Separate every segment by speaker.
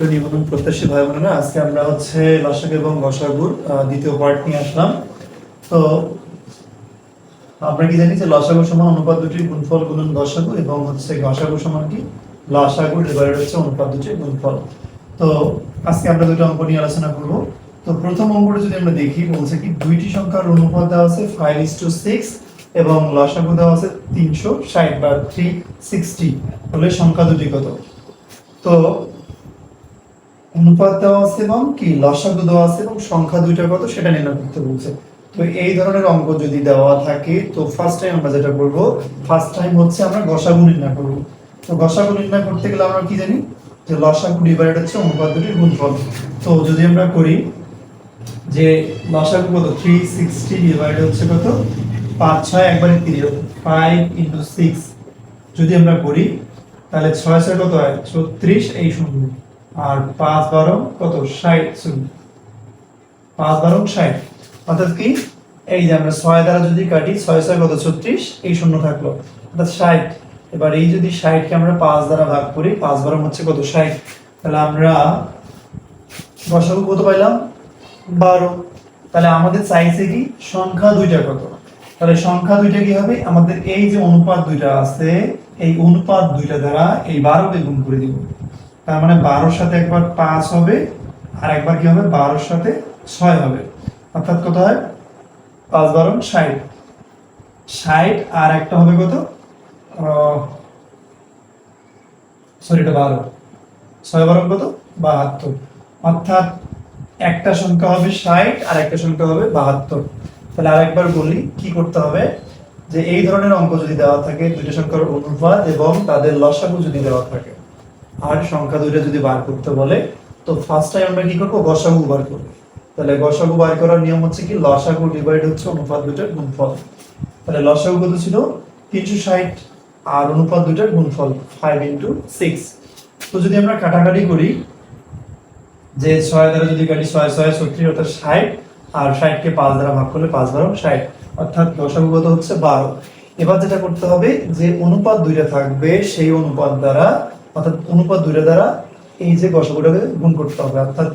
Speaker 1: নিবন্ধন প্রত্যাশী ভাই বোনেরা আজকে আমরা হচ্ছে লসাগ এবং গসাগুর দ্বিতীয় পার্ট নিয়ে আসলাম। তো আমরা কি জানি যে লসাগু সমান অনুপাত দুটির গুণফল গুণন গসাগু এবং হচ্ছে গসাগু সমান কি? লসাগু ডিভাইডেড হচ্ছে অনুপাত দুটির গুণফল। তো আজকে আমরা দুটো অঙ্ক নিয়ে আলোচনা করব। তো প্রথম অঙ্কটা যদি আমরা দেখি, বলছে কি, দুইটি সংখ্যার অনুপাত দেওয়া আছে ফাইভ ইস টু সিক্স এবং লসাগু দেওয়া আছে তিনশো ষাট বা থ্রি সিক্সটি হলে সংখ্যা দুটি কত? তো অনুপাত দেওয়া আছে এবং কি? লসাগু দেওয়া আছে এবং সংখ্যা দুইটা কত সেটা নির্ণয় করতে বলছে। তো এই ধরনের অঙ্ক যদি দেওয়া থাকে, তো ফার্স্ট টাইম আমরা যেটা করব ফার্স্ট টাইম হচ্ছে আমরা গসাগু নির্ণয় করব। তো গসাগু নির্ণয় করতে গেলে আমরা কি জানি? যে লসাগু ডিভাইড হচ্ছে অনুপাত দুটির গুণফল। তো যদি আমরা করি যে লসাগু কত? থ্রি সিক্সটি ডিভাইড হচ্ছে কত? পাঁচ, ছয়, একবারে তিরিশ। ফাইভ ইন্টু সিক্স যদি আমরা করি, তাহলে ছয় ছয় কত হয়? ছত্রিশ, এই শূন্য। আর পাঁচ বারো কত? ষাট, শূন্য। পাঁচ বারো, ষাট। অর্থাৎ কি? এই যে আমরা ছয় দ্বারা যদি কাটি, ছয় ছয় কত? ছত্রিশ। এই শূন্য থাকল। অর্থাৎ ষাট। এবার এই যদি ষাটকে আমরা পাঁচ দ্বারা ভাগ করি, পাঁচ বারো হচ্ছে কত? ষাট। তাহলে আমরা দশক কত পাইলাম? বারো। তাহলে আমাদের চাইছে কি? সংখ্যা দুইটা কত? তাহলে সংখ্যা দুইটা কি হবে? আমাদের এই যে অনুপাত দুইটা আছে, এই অনুপাত দুইটা দ্বারা এই বারোকে গুণ করে দিব। তার মানে বারোর সাথে একবার পাঁচ হবে, আর একবার কি হবে? বারোর সাথে ছয় হবে। অর্থাৎ কত হয়? পাঁচ বারো ষাট। ষাট আর একটা হবে কত? সরি এটা বারো। ছয় বারো কত? বাহাত্তর। অর্থাৎ একটা সংখ্যা হবে ষাট, আর একটা সংখ্যা হবে বাহাত্তর। তাহলে আরেকবার বলি, কি করতে হবে? যে এই ধরনের অঙ্ক যদি দেওয়া থাকে, দুইটা সংখ্যার অনুপাত এবং তাদের লসাগু যদি দেওয়া থাকে আর সংখ্যা দুইটা যদি বার করতে বলে, তো ফার্স্ট টাইম আমরা কি করব? গসাগু বার করব। তাহলে গসাগু বার করার নিয়ম হচ্ছে কি, লসাগু ডিভাইড হচ্ছে অনুপাত দুইটার গুণফল। তাহলে লসাগু কত ছিল? তিনশো ষাট আর অনুপাত দুইটার গুণফল ফাইভ ইন্টু সিক্স তো যদি আমরা কাটাকাটি করি, যে ছয় দ্বারা যদি কাটি ছয় ছয়, ছত্রিশ অর্থাৎ ষাট, আর ষাটকে পাঁচ দ্বারা ভাগ করলে পাঁচ বারো, ষাট। অর্থাৎ দশাগুগত হচ্ছে? বারো। এবার যেটা করতে হবে, যে অনুপাত দুইটা থাকবে, সেই অনুপাত দ্বারা অর্থাৎ অনুপাত দুইটা দ্বারা এই যে গসাগুটাকে গুণ করতে হবে। অর্থাৎ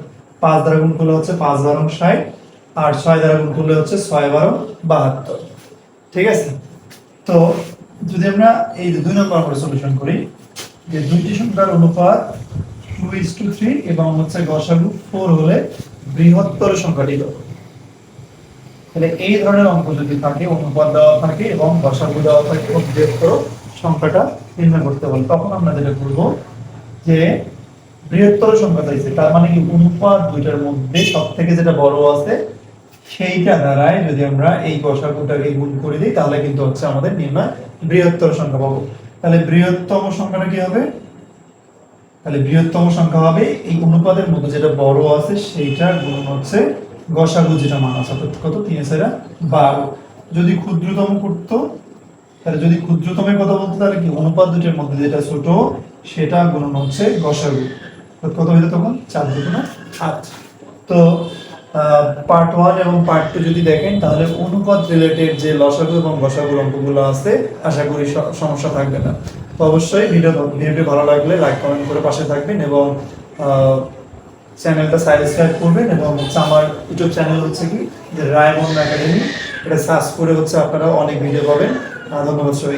Speaker 1: পাঁচ দ্বারা গুণ করলে হচ্ছে পাঁচ বারো ষাট, আর ছয় দ্বারা গুণ করলে হচ্ছে ছয় বারো বাহাত্তর। ঠিক আছে? তো যদি আমরা এই দুই নম্বর আমরা সলিউশন করি, যে দুইটি সংখ্যার অনুপাত টু ইস টু থ্রি এবং হচ্ছে গসাগু ফোর হলে বৃহত্তর সংখ্যাটি কত? তাহলে এই ধরনের অঙ্ক যদি থাকে, অনুপাত দেওয়া থাকে এবং গসাগু দেওয়া থাকে এবং বৃহত্তর সংখ্যাটা নির্ণয় করতে বলে তখন আমরা যেটা করব যে বৃহত্তর সংখ্যা চাইছে, তার মানে কি অনুপাত দুইটার মধ্যে সব থেকে যেটা বড় আছে, সেইটা দ্বারাই যদি আমরা এই গসাগুটাকে গুণ করে দিই, তাহলে কিন্তু হচ্ছে আমাদের নির্ণয় বৃহত্তর সংখ্যা পাবো। তাহলে বৃহত্তম সংখ্যাটা কি হবে? তাহলে বৃহত্তম সংখ্যা হবে এই অনুপাতের মধ্যে যেটা বড় আছে, সেইটা গুণ হচ্ছে গসাগু যেটা মান আছে কত? তিন সেরা বারো। যদি ক্ষুদ্রতম করতো তাহলে যদি ক্ষুদ্রতমের কথা বলতো, তাহলে কি অনুপাত দুটির মধ্যে যেটা ছোট, সেটা গুণন হচ্ছে গসাগু। কত হইতো তখন? চার না আট। তো পার্ট ওয়ান এবং পার্ট টু যদি দেখেন, তাহলে অনুপাত রিলেটেড যে লসাগু এবং গসাগুর অঙ্কগুলো আছে, আশা করি সমস্যা থাকবে না। তো অবশ্যই ভিডিও ভিডিওটি ভালো লাগলে লাইক কমেন্ট করে পাশে থাকবেন এবং চ্যানেলটা সাবস্ক্রাইব করবেন এবং হচ্ছে আমার ইউটিউব চ্যানেল হচ্ছে কি রায়মন একাডেমি এটা সার্চ করে হচ্ছে আপনারা অনেক ভিডিও পাবেন। Nada, não, senhor.